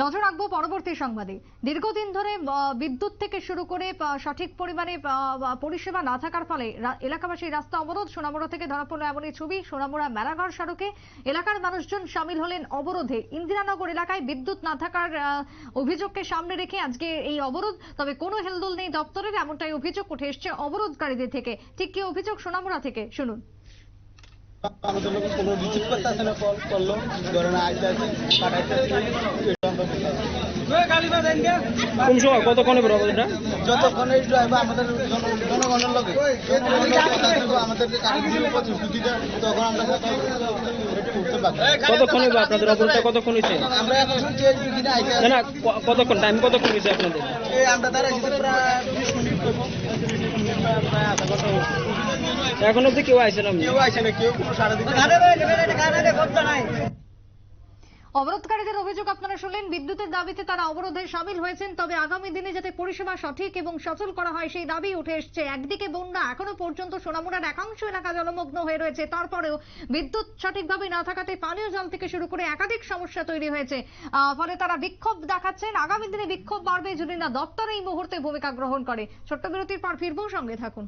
নজর রাখব পরবর্তী সংবাদে। দীর্ঘদিন ধরে বিদ্যুৎ থেকে শুরু করে সঠিক পরিমাণে পরিষেবা না থাকার ফলে এলাকাবাসীর রাস্তা অবরোধ। সোনামুড়া থেকে ধরা পড়ল এমনই ছবি। সোনামুড়া মেলাঘর সড়কে এলাকার মানুষজন সামিল হলেন অবরোধে। ইন্দিরানগর এলাকায় বিদ্যুৎ না থাকার অভিযোগকে সামনে রেখে আজকে এই অবরোধ। তবে কোনো হেলদোল নেই দপ্তরের, এমনটাই অভিযোগ উঠে এসছে অবরোধকারীদের থেকে। ঠিক কি অভিযোগ সোনামুড়া থেকে? শুনুন। আমাদের লোক কোনো রিসিভ করতে আসে না কল করল। ধরেন আইতে আছে পাঠাইতে কতক্ষণে বেরোবো এটা? যতক্ষণ ড্রাইভার আমাদের জনগণের লোকে কতক্ষণ আপনাদের অবরোধটা কতক্ষণ হয়েছে? না না কতক্ষণ? টাইম কতক্ষণ হয়েছে আপনাদের। এখন অব্দি কেউ আইসে না? কেউ না কেউ কোনো সারা দিন অবরোধকারীদের অভিযোগ আপনারা শুনলেন, বিদ্যুতের দাবিতে তারা অবরোধে সামিল হয়েছেন, তবে আগামী দিনে যাতে পরিষেবা সঠিক এবং সচল করা হয়, সেই দাবি উঠে এসছে। একদিকে বন্যা এখনও পর্যন্ত সোনামুড়ার একাংশ এলাকা জলমগ্ন হয়ে রয়েছে, তারপরেও বিদ্যুৎ সঠিকভাবে না থাকাতে পানীয় জল থেকে শুরু করে একাধিক সমস্যা তৈরি হয়েছে। ফলে তারা বিক্ষোভ দেখাচ্ছেন। আগামী দিনে বিক্ষোভ বাড়বে যদি না দপ্তর এই মুহূর্তে ভূমিকা গ্রহণ করে। ছোট্ট বিরতির পর ফিরবো, সঙ্গে থাকুন।